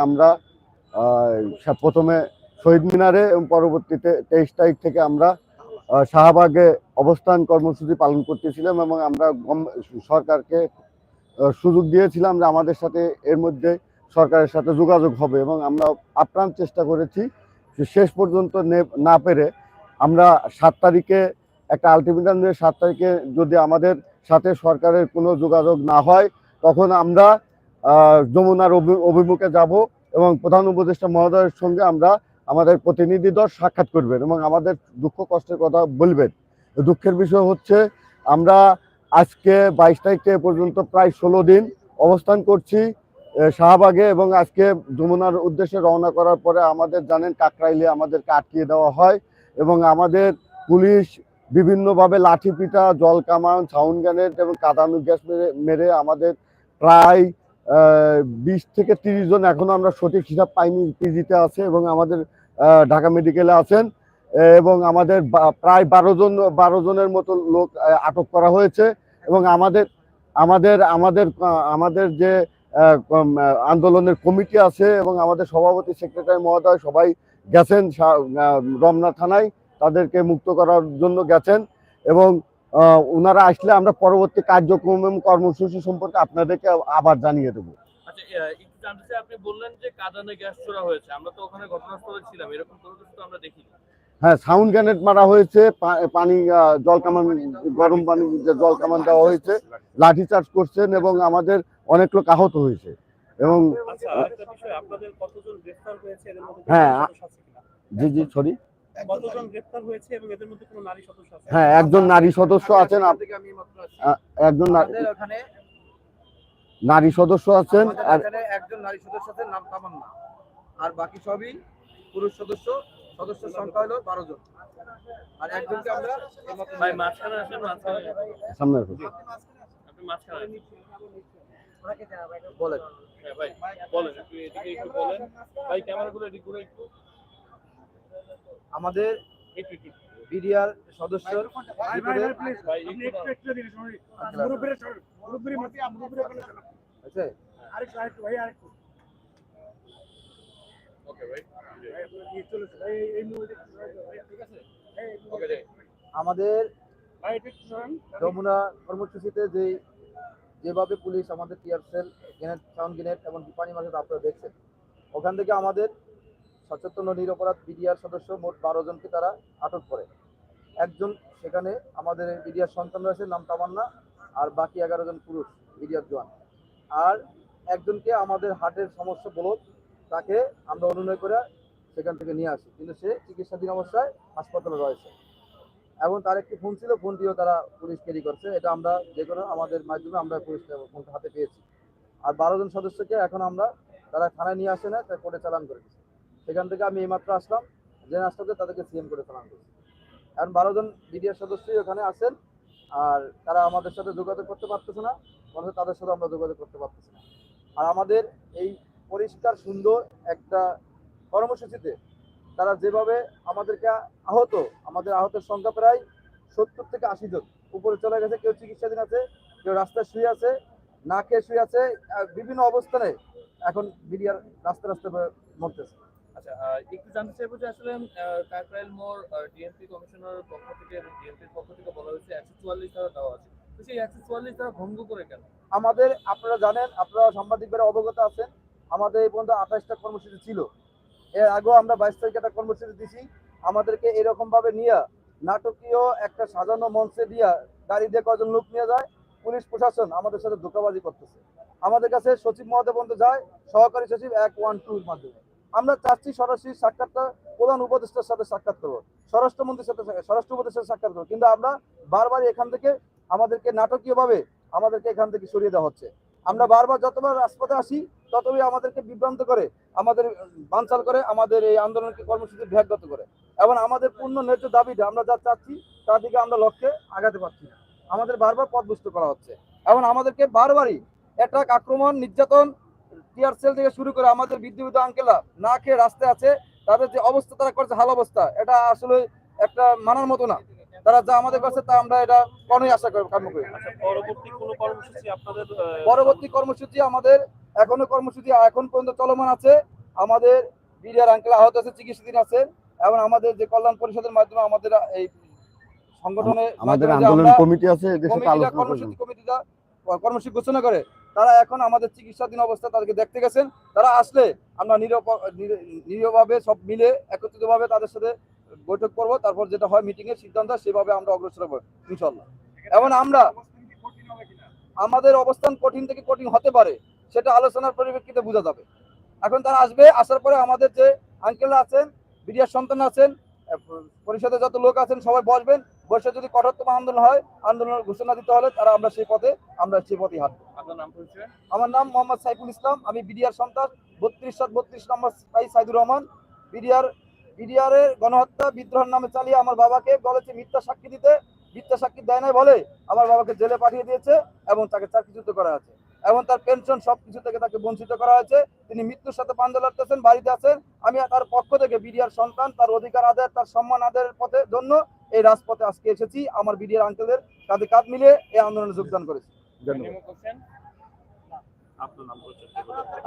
আমরা প্রথমে শহীদ মিনারে এবং পরবর্তীতে তেইশ তারিখ থেকে আমরা শাহবাগে অবস্থান কর্মসূচি পালন করতেছিলাম এবং আমরা সরকারকে সুযোগ দিয়েছিলাম যে আমাদের সাথে এর মধ্যে সরকারের সাথে যোগাযোগ হবে এবং আমরা আপ্রাণ চেষ্টা করেছি শেষ পর্যন্ত নে- পেরে আমরা সাত তারিখে একটা আলটিমেটাম দিয়ে সাত তারিখে যদি আমাদের সাথে সরকারের কোনো যোগাযোগ না হয়, তখন আমরা যমুনার অভি- অভিমুখে যাব এবং প্রধান উপদেষ্টা মহোদয়ের সঙ্গে আমরা আমাদের প্রতিনিধি দল সাক্ষাৎ করবেন এবং আমাদের দুঃখ কষ্টের কথা বলবেন। দুঃখের বিষয় হচ্ছে, আমরা আজকে বাইশ তারিখ পর্যন্ত প্রায় ষোলো দিন অবস্থান করছি শাহবাগে এবং আজকে যমুনার উদ্দেশ্যে রওনা করার পরে আমাদের জানেন কাকরাইলে আমাদেরকে আটকিয়ে দেওয়া হয় এবং আমাদের পুলিশ বিভিন্নভাবে লাঠি পিটা জল কামান, সাউন্ড গ্যানেট এবং কাদানু গ্যাস মেরে মেরে আমাদের প্রায় বিশ থেকে তিরিশ জন এখনও আমরা সঠিক হিসাব পাইনি পিজিতে আছে এবং আমাদের ঢাকা মেডিকেলে আছেন। এবং আমাদের প্রায় বারো জন, বারো জনের মতো লোক আটক করা হয়েছে। এবং আমাদের আমাদের আমাদের আমাদের যে আন্দোলনের কমিটি আছে এবং আমাদের সভাপতি সেক্রেটারি মহোদয় সবাই গেছেন রমনা থানায়। তাদেরকে মুক্ত করার জন্য গেছেন। এবং ওনারা আসলে আমরা পরবর্তী কার্যক্রম এবং কর্মসূচি সম্পর্কে আপনাদেরকে আবার জানিয়ে দেবো। আচ্ছা আহ, একটু জানতে চাই আপনি বললেন যে কাঁদানে গ্যাস ছোড়া হয়েছে। আমরা তো ওখানে ঘটনাস্থলে ছিলাম এরকম কোনো কিছু তো আমরা দেখিনি। হ্যাঁ সাউন্ড গ্যানেট মারা হয়েছে পানি জল কামান গরম পানি জল কামান দেওয়া হয়েছে লাঠি চার্জ করছেন এবং আমাদের অনেক লোক আহত হয়েছে। এবং আচ্ছা আপনাদের কতজন গ্রেফতার হয়েছে? এদের মধ্যে কোনো হ্যাঁ? জি জি সরি কতজন গ্রেফতার হয়েছে এবং এদের মধ্যে কোনো নারী সদস্য আছে? হ্যাঁ একজন নারী সদস্য আছেন একজন ওখানে নারী সদস্য আছেন আর একজন নারী সদস্য আছেন নাম তামান্না। আর বাকি সবই পুরুষ সদস্য সদস্য সংখ্যা হলো বারো জন। আর একজনকে আমরা ভাই মাঝখানে আসেন মাঝখানে সামনে আসুন। আপনি মাঝখানে বলেন। হ্যাঁ ভাই বলেন একটু এদিকে একটু বলেন। ভাই ক্যামেরাগুলো এদিকে ঘুরে একটু। আমাদের বিডিআর সদস্য ভাই ওকে যাই আমাদের যমুনা কর্মসূচিতে যে যেভাবে পুলিশ আমাদের tear shell grenade sound grenade এবং পানি মাঝে আপনারা দেখছেন। ওখান থেকে আমাদের সচেতন নিরপরাধ বিডিআর সদস্য মোট বারো জনকে তারা আটক করে। একজন সেখানে আমাদের বিডিআর সন্তান রয়েছে, নাম তামান্না, আর বাকি এগারো জন পুরুষ, বিডিআর জোয়ান আর একজনকে আমাদের হার্টের সমস্যা বলদ, তাকে আমরা অনুনয় করে সেখান থেকে নিয়ে আসি। কিন্তু সে চিকিৎসাধীন অবস্থায় হাসপাতালে রয়েছে। এবং তার একটি ফোন ছিল, ফোনটিও তারা পুলিশ ক্যারি করছে। এটা আমরা যে কোনো আমাদের মাধ্যমে আমরা পুলিশ ফোনটা হাতে পেয়েছি। আর বারো জন সদস্যকে এখন আমরা তারা থানায় নিয়ে আসে না কোর্টে চালান করে সেখান থেকে আমি এইমাত্র আসলাম, যে আসতে তাদেরকে সিএম করে চালান করেছি। এখন বারো জন বিডিআর সদস্যই ওখানে আছেন, আর তারা আমাদের সাথে যোগাযোগ করতে পারতেছে না বরঞ্চ তাদের সাথে আমরা যোগাযোগ করতে পারতেছি না। আর আমাদের এই পরিষ্কার, সুন্দর একটা কর্মসূচিতে তারা যেভাবে আমাদেরকে আহত, আমাদের আহতের সংখ্যা প্রায় সত্তর থেকে আশি জন। উপরে চলে গেছে, কেউ চিকিৎসাধীন আছে, কেউ রাস্তায় শুয়ে আছে, না খেয়ে শুয়ে আছে বিভিন্ন অবস্থানে এখন বিডিআর রাস্তা রাস্তা মরতেছে। আচ্ছা একটু জানতে চাইব যে আসলে কাকরাইল মোড় ডিএমপি কমিশনার পক্ষ থেকে এবং ডিএমপির পক্ষ থেকে বলা হয়েছে একশো চুয়াল্লিশ ধারা দেওয়া আছে। তো সেই একশো চুয়াল্লিশ ধারা ভঙ্গ করে কেন? আমাদের, আপনারা জানেন, আপনারা সাংবাদিকরা অবগত আছেন, আমাদের এই পর্যন্ত আঠাশটা কর্মসূচি ছিল। এর আগেও আমরা বাইশ তারিখে একটা কর্মসূচি দিছি। আমাদেরকে এরকম ভাবে নিয়ে নাটকীয় একটা সাজানো মঞ্চে দিয়া গাড়ি দিয়ে কজন লোক নিয়ে যায়, পুলিশ প্রশাসন আমাদের সাথে ধোকাবাজি করতেছে। আমাদের কাছে সচিব মহোদয় পর্যন্ত যায়, সহকারী সচিব এক ওয়ান টুর মাধ্যমে। আমরা চাচ্ছি সরাসরি সাক্ষাৎটা প্রধান উপদেষ্টার সাথে সাক্ষাৎ করব। স্বরাষ্ট্রমন্ত্রীর সাথে স্বরাষ্ট্র উপদেষ্টার সাক্ষাৎ করব। কিন্তু আমরা বারবার এখান থেকে আমাদেরকে নাটকীয়ভাবে আমাদেরকে এখান থেকে সরিয়ে দেওয়া হচ্ছে। আমরা বারবার যতবার রাজপথে আসি ততই আমাদেরকে বিভ্রান্ত করে, আমাদের বানচাল করে, আমাদের এই আন্দোলনকে কর্মসূচি ব্যাহত করে। এবং আমাদের পূর্ণ ন্যায্য দাবিটা আমরা যা চাচ্ছি, তার দিকে আমরা লক্ষ্যে আগাতে পারছি না। আমাদের বারবার পথভুষ্ট করা হচ্ছে। এবং আমাদেরকে বারবারই অ্যাটাক আক্রমণ, নির্যাতন টিয়ার সেল থেকে শুরু করে আমাদের বিদ্যুৎ আঙ্কেলা না খেয়ে রাস্তায় আছে তাদের যে অবস্থা তারা করছে হাল অবস্থা এটা আসলে একটা মানার মতো না। তারা যা আমাদের কাছে তা আমরা এটা কোনোই আশা করি কাম্য করি। আচ্ছা পরবর্তী কর্মসূচি আমাদের এখনও কর্মসূচি এখন পর্যন্ত চলমান আছে। আমাদের বিডিআর আঙ্কেল আহত আছে চিকিৎসাধীন আছেন এবং আমাদের যে কল্যাণ পরিষদের মাধ্যমে আমাদের এই সংগঠনের আমাদের আন্দোলন কমিটি আছে কমিটিরা কর্মসূচি কমিটিটা কর্মসূচি ঘোষণা করে তারা এখন আমাদের চিকিৎসাধীন অবস্থা তাদেরকে দেখতে গেছেন। তারা আসলে আমরা নিরীহভাবে সব মিলে একত্রিতভাবে তাদের সাথে বৈঠক করব, তারপর যেটা হয় মিটিং এর সিদ্ধান্ত, সেভাবে আমরা অগ্রসর হব ইনশাল্লাহ এবং আমরা আমাদের অবস্থান কঠিন থেকে কঠিন হতে পারে, সেটা আলোচনার পরিপ্রেক্ষিতে বোঝা যাবে। এখন তারা আসবে, আসার পরে আমাদের যে আঙ্কেল আছেন, বিডিআর সন্তান আছেন পরিষদে যত লোক আছেন সবাই বসবেন বসে যদি কঠোরতম আন্দোলন হয় আন্দোলনের ঘোষণা দিতে হলে তারা আমরা সেই পথে আমরা সেই পথে হাঁটবো। নাম আমার নাম মোহাম্মদ সাইফুল ইসলাম আমি বিডিআর সন্তান বত্রিশ সাত বত্রিশ নম্বর ভাই সাইদুর রহমান। বিডিআর বিডিআর এর গণহত্যা বিদ্রোহের নামে চালিয়ে আমার বাবাকে বলেছে মিথ্যা সাক্ষী দিতে। মিথ্যা সাক্ষী দেয় নাই বলে আমার বাবাকে জেলে পাঠিয়ে দিয়েছে এবং তাকে চাকরিচ্যুত করা আছে। এবং তার পেনশন সব কিছু থেকে তাকে বঞ্চিত করা হয়েছে। তিনি মৃত্যুর সাথে পাঞ্জা লড়তেছেন বাড়িতে আছেন। আমি তার পক্ষ থেকে বিডিআর সন্তান তার অধিকার আদায় তার সম্মান আদায়ের পথে জন্য এই রাজপথে আজকে এসেছি। আমার বিডিআর আঙ্কেলের কাঁধে কাঁধ মিলিয়ে এই আন্দোলনে যোগদান করেছি।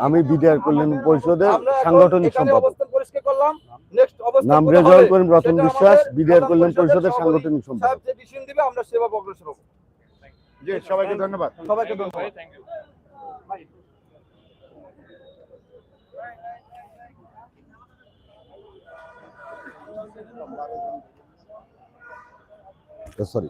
আমি বিডিআর কল্যাণ পরিষদের আমরা সাংগঠনিক সম্পাদক। অবস্থান পরিষ্কার করলাম। নেক্সট অবস্থান নাম রেজাউল করিম রতন বিশ্বাস বিডিআর কল্যাণ পরিষদের সাংগঠনিক সম্পাদক। যে ডিসিশন দিবে আমরা সেভাবে অগ্রসর হব। জি সবাইকে ধন্যবাদ। সবাইকে ধন্যবাদ। থ্যাংক ইউ সরি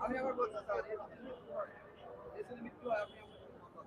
আমি আবার বলছি স্যার এসে মৃত্যু হয় আপনি ফোন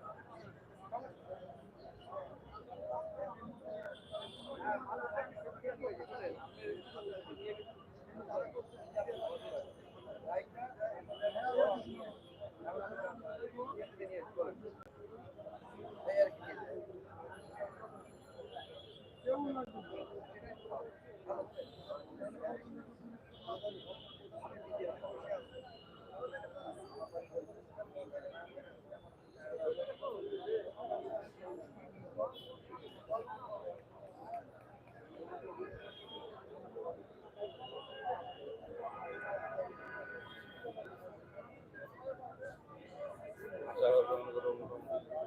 মোটামুটি